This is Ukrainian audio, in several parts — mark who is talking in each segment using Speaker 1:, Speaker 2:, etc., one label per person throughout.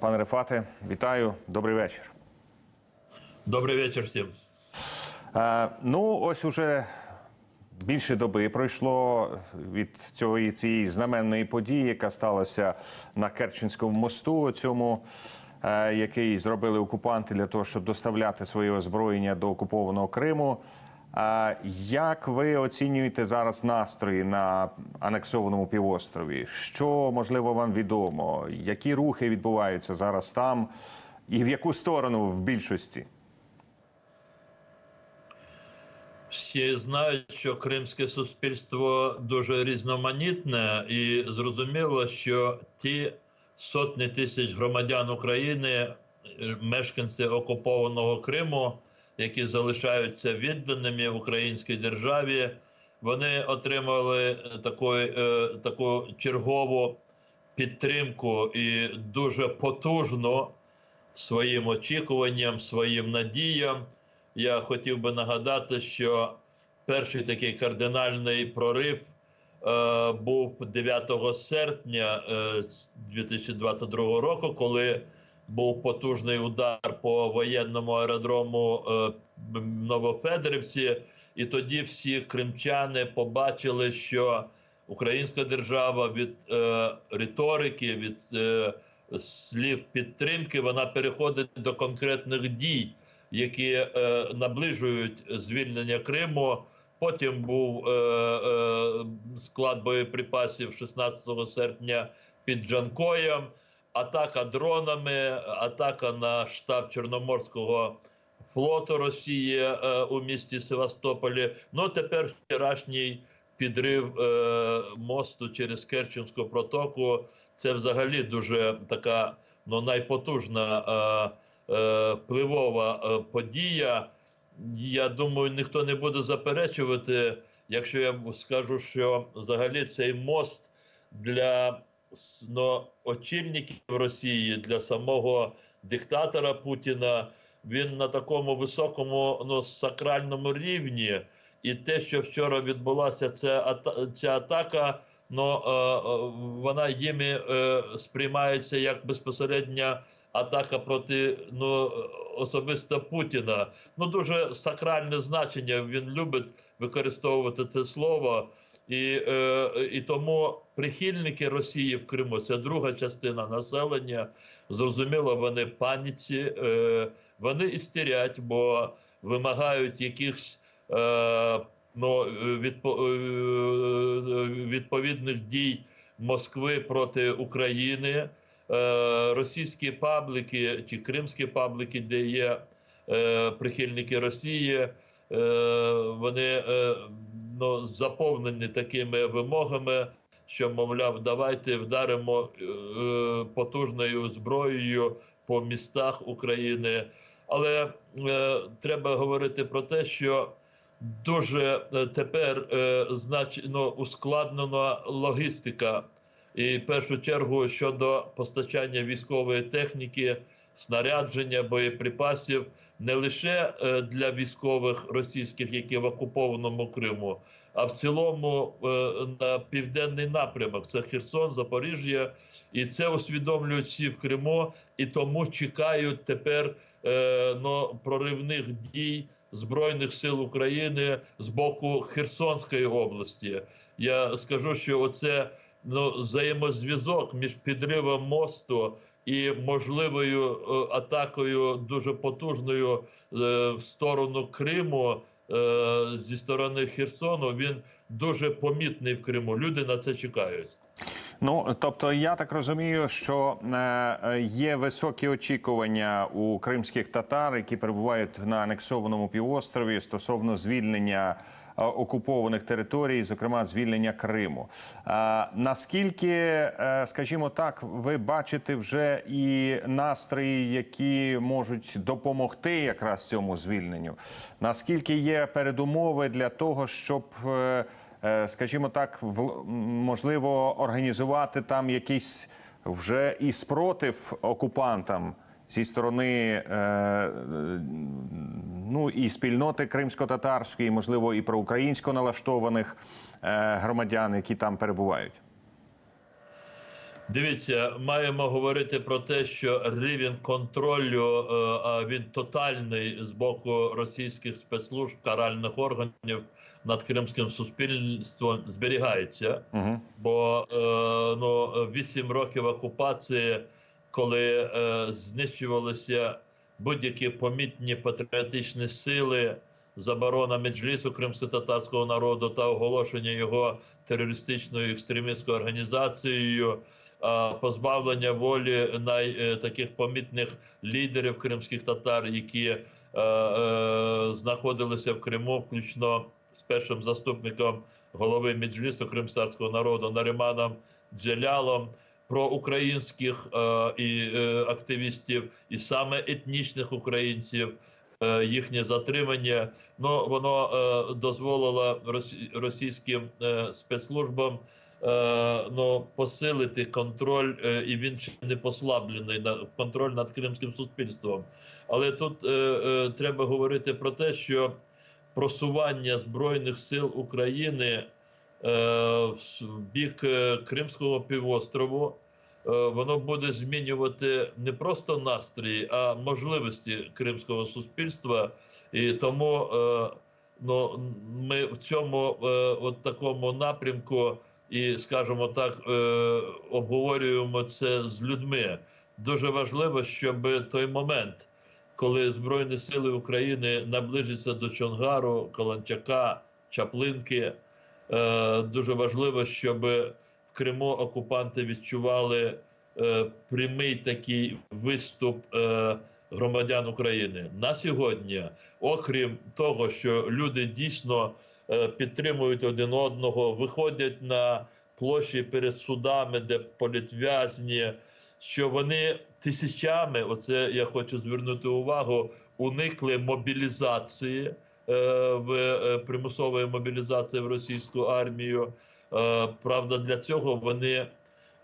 Speaker 1: Пане Рефате, вітаю, добрий вечір.
Speaker 2: Добрий вечір всім.
Speaker 1: Е, ну, ось уже більше доби пройшло від цієї цієї знаменної події, яка сталася на Керченському мосту, цьому, е, який зробили окупанти для того, щоб доставляти своє озброєння до окупованого Криму. Як ви оцінюєте зараз настрої на анексованому півострові? Що можливо вам відомо? Які рухи відбуваються зараз там, і в яку сторону в більшості?
Speaker 2: Всі знають, що кримське суспільство дуже різноманітне, і зрозуміло, що ті сотні тисяч громадян України, мешканці окупованого Криму, які залишаються відданими українській державі, вони отримали таку, е, таку чергову підтримку і дуже потужну своїм очікуванням, своїм надіям. Я хотів би нагадати, що перший такий кардинальний прорив е, був 9 серпня е, 2022 року, коли був потужний удар по воєнному аеродрому е, Новофедерівці, і тоді всі кримчани побачили, що українська держава від е, риторики, від е, слів підтримки, вона переходить до конкретних дій які е, наближують звільнення Криму. Потім був е, е, склад боєприпасів 16 серпня під Джанкоєм, атака дронами, атака на штаб Чорноморського флоту Росії е, у місті Севастополі. Ну тепер вчорашній підрив е, мосту через Керченську протоку. Це взагалі дуже така ну найпотужна. Е, е, пливова е, подія. Я думаю, ніхто не буде заперечувати, якщо я скажу, що взагалі цей мост для очільників Росії, для самого диктатора Путіна, він на такому високому ну, сакральному рівні. І те, що вчора відбулася ця, ця атака, ну, е, е, вона їми е, сприймається як безпосередня атака проти ну особисто Путіна. Ну дуже сакральне значення. Він любить використовувати це слово, і е, і тому прихильники Росії в Криму це друга частина населення. Зрозуміло, вони паніці, е, вони істерять, бо вимагають якихось. Е, Ну, відпо, е, відповідних дій Москви проти України. Е, російські пабліки чи кримські пабліки, де є е, прихильники Росії, е, вони ну, заповнені такими вимогами, що мовляв, давайте вдаримо потужною зброєю по містах України. Але е, треба говорити про те, що дуже тепер е, значно ускладнена логістика і в першу чергу щодо постачання військової техніки, снарядження, боєприпасів не лише е, для військових російських, які в окупованому Криму, а в цілому е, на південний напрямок. Це Херсон, Запоріжжя, і це усвідомлюють всі в Криму, і тому чекають тепер ну, проривних дій. Збройних сил України з боку Херсонської області. Я скажу, що оце ну, взаємозв'язок між підривом мосту і можливою е, атакою дуже потужною е, в сторону Криму е, зі сторони Херсону. Він дуже помітний в Криму. Люди на це чекають.
Speaker 1: Ну тобто, я так розумію, що є високі очікування у кримських татар, які перебувають на анексованому півострові стосовно звільнення. Е, окупованих територій, зокрема звільнення Криму. Наскільки, е, скажімо так, ви бачите вже і настрої, які можуть допомогти якраз цьому звільненню? Наскільки є передумови для того, щоб е, скажімо так, можливо організувати там якийсь вже і спротив окупантам зі сторони е, ну і спільноти кримсько-татарської, можливо, і проукраїнсько налаштованих е, громадян, які там перебувають?
Speaker 2: Дивіться, маємо говорити про те, що рівень контролю, е, а він тотальний з боку російських спецслужб каральних органів над кримським суспільством зберігається.
Speaker 1: Угу.
Speaker 2: Бо е, ну, 8 років окупації, коли знищувалися будь-які помітні патріотичні сили, заборона меджлісу кримсько-татарського народу та оголошення його терористичною екстремістською організацією, позбавлення волі най, е, таких помітних лідерів кримських татар, які е, е, знаходилися в Криму, включно з першим заступником голови Меджлісу кримського народу Нариманом Джелялом, про українських е, і е, активістів, і саме етнічних українців. е, Їхнє затримання, ну воно е, дозволило російським е, спецслужбам е, ну, посилити контроль, е, і він ще не послаблений на контроль над кримським суспільством. Але тут е, е, треба говорити про те, що просування збройних сил України в бік е, Кримського півострову. е, Воно буде змінювати не просто настрої, а можливості кримського суспільства. І тому е, ну, ми в цьому е, от такому напрямку і, скажімо так, е, обговорюємо це з людьми. Дуже важливо, щоб той момент, коли Збройні сили України наближаться до Чонгару, Каланчака, Чаплинки, е, дуже важливо, щоб в Криму окупанти відчували е, прямий такий виступ е, громадян України. На сьогодні, окрім того, що люди дійсно е, підтримують один одного, виходять на площі перед судами, де політв'язні, що вони тисячами, оце я хочу звернути увагу, уникли мобілізації в е, примусової мобілізації в російську армію. Е, Правда, для цього вони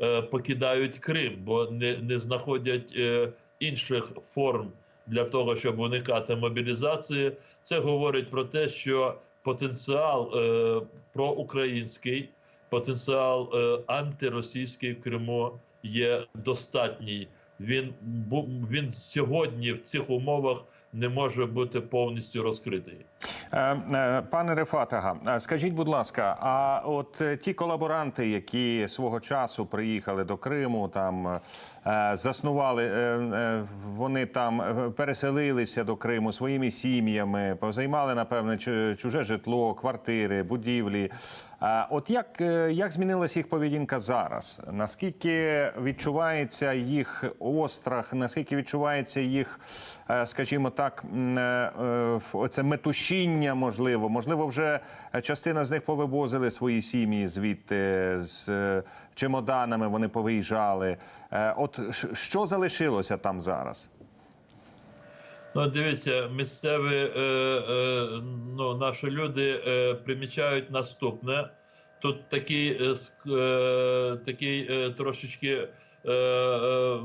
Speaker 2: е, покидають Крим, бо не, не знаходять е, інших форм для того, щоб уникати мобілізації. Це говорить про те, що потенціал е, проукраїнський, потенціал е, антиросійський в Криму є достатній. Він він сьогодні в цих умовах не може бути повністю розкритий.
Speaker 1: Е, е, Пане Рефатага, е, скажіть, будь ласка, а от ті колаборанти, які свого часу приїхали до Криму, там заснували, вони там переселилися до Криму своїми сім'ями, позаймали, напевне, чу- чуже житло, квартири, будівлі. От як, як змінилася їх поведінка зараз? Наскільки відчувається їх острах, наскільки відчувається їх, скажімо так, м, е, е, оце метушіння, можливо, можливо, вже частина з них повивозили свої сім'ї звідти з е, чемоданами, вони повиїжджали. От що залишилося там зараз?
Speaker 2: Ну, дивіться, місцеві е, е, ну, наші люди е, примічають наступне. Тут такий, е, такий е, трошечки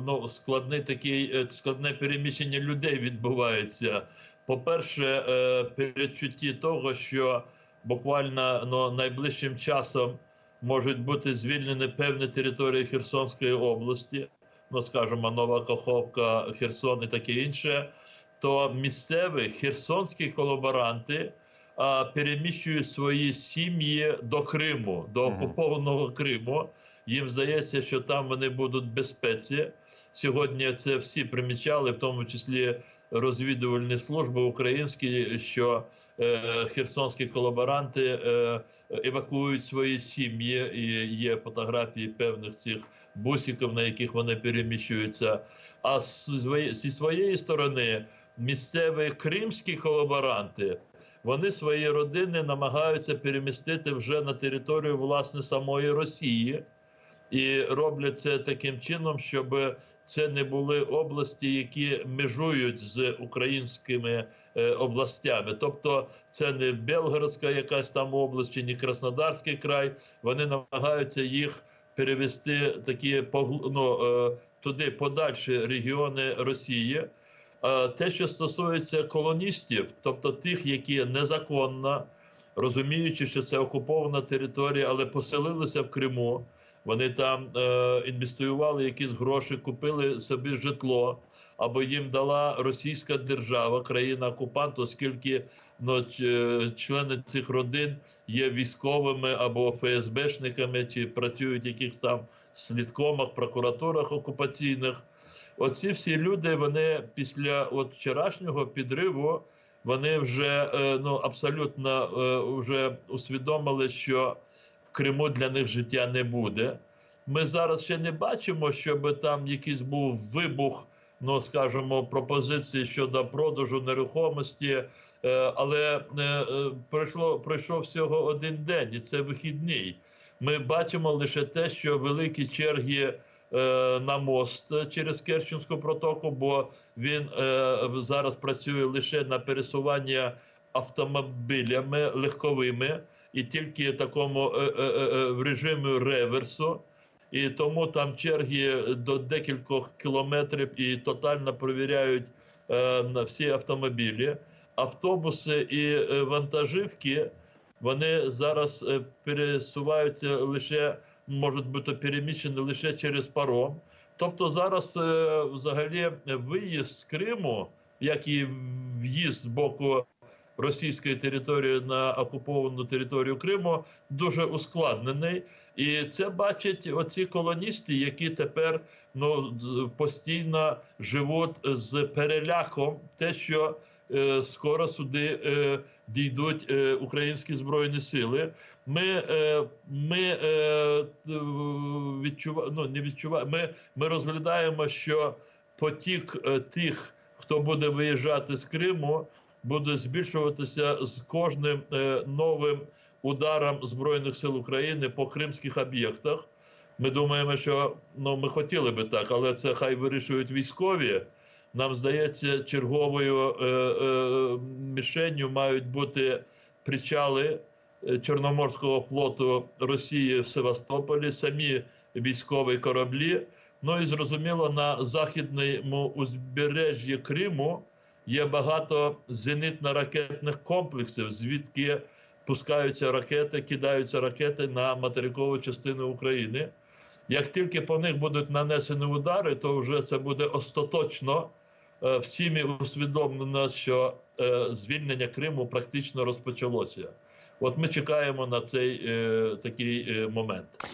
Speaker 2: ну, складний такий, е, складне переміщення людей відбувається. По-перше, е, передчутті того, що буквально ну, найближчим часом можуть бути звільнені певні території Херсонської області, ну скажімо, Нова Каховка, Херсон і таке інше то місцеві херсонські колаборанти а, переміщують свої сім'ї до Криму, до окупованого Криму. Їм здається, що там вони будуть в безпеці. Сьогодні це всі примічали, в тому числі розвідувальні служби українські, що е, херсонські колаборанти е, евакуюють свої сім'ї, і є фотографії певних цих бусиків, на яких вони переміщуються. А зі своєї сторони місцеві кримські колаборанти вони свої родини намагаються перемістити вже на територію власне самої Росії, і роблять це таким чином, щоб це не були області, які межують з українськими е, областями. Тобто, це не Белгородська якась там область, чи не Краснодарський край. Вони намагаються їх перевести такі ну, е, туди подальші регіони Росії. Е, Те, що стосується колоністів, тобто тих, які незаконно, розуміючи, що це окупована територія, але поселилися в Криму, Вони там е, інвестували якісь гроші, купили собі житло, або їм дала російська держава, країна окупант, оскільки ну, члени цих родин є військовими або ФСБшниками, чи працюють якихось там слідкомах, прокуратурах окупаційних. Оці всі люди, вони після от вчорашнього підриву, вони вже е, ну, абсолютно е, вже усвідомили, що в Криму для них життя не буде. Ми зараз ще не бачимо, щоб там якийсь був вибух, ну скажімо, пропозиції щодо продажу нерухомості. Е, Але е, пройшло пройшов всього один день, і це вихідний. Ми бачимо лише те, що великі черги е, на мост через Керченську протоку, бо він зараз працює лише на пересування автомобілями легковими і тільки такому е, е, е, в режимі реверсу. І тому там черги до декількох кілометрів і тотально перевіряють е, всі автомобілі. Автобуси і вантажівки вони зараз пересуваються лише, можуть бути переміщені лише через паром. Тобто зараз взагалі виїзд з Криму, як і в'їзд з боку російської території на окуповану територію Криму, дуже ускладнений. І це бачать оці колоністи, які тепер ну постійно живуть з переляком, те, що е, скоро сюди е, дійдуть е, українські збройні сили. Ми, е, ми е, відчуваємо, ну не відчуваємо. Ми, ми розглядаємо, що потік е, тих, хто буде виїжджати з Криму, буде збільшуватися з кожним е, новим ударом збройних сил України по кримських об'єктах. Ми думаємо, що ну ми хотіли би так, але це хай вирішують військові. Нам здається, черговою е, е, мішенню мають бути причали е, Чорноморського флоту Росії в Севастополі, самі військові кораблі. Ну і зрозуміло, на західному узбережжі Криму є багато зенитно-ракетних комплексів, звідки пускаються ракети, кидаються ракети на материкову частину України. Як тільки по них будуть нанесені удари, то вже це буде остаточно е, всіми усвідомлено, що е, звільнення Криму практично розпочалося. От ми чекаємо на цей е, такий момент.